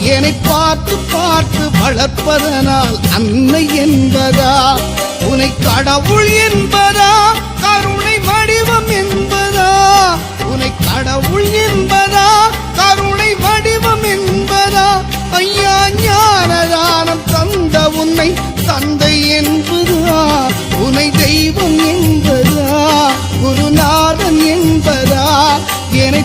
என்னை வளர்ப்பதனால் அன்னை என்பதா? உனை கடவுள் என்பதா? கருணை வடிவம் என்பதா? உனை கடவுள் என்பதா? கருணை வடிவம் என்பதா? ஐயா ஞானதானம் தந்த உன்னை தந்தை என்பதா? உனை தெய்வம் என்பதா? குருநாதன் என்பதா? என்னை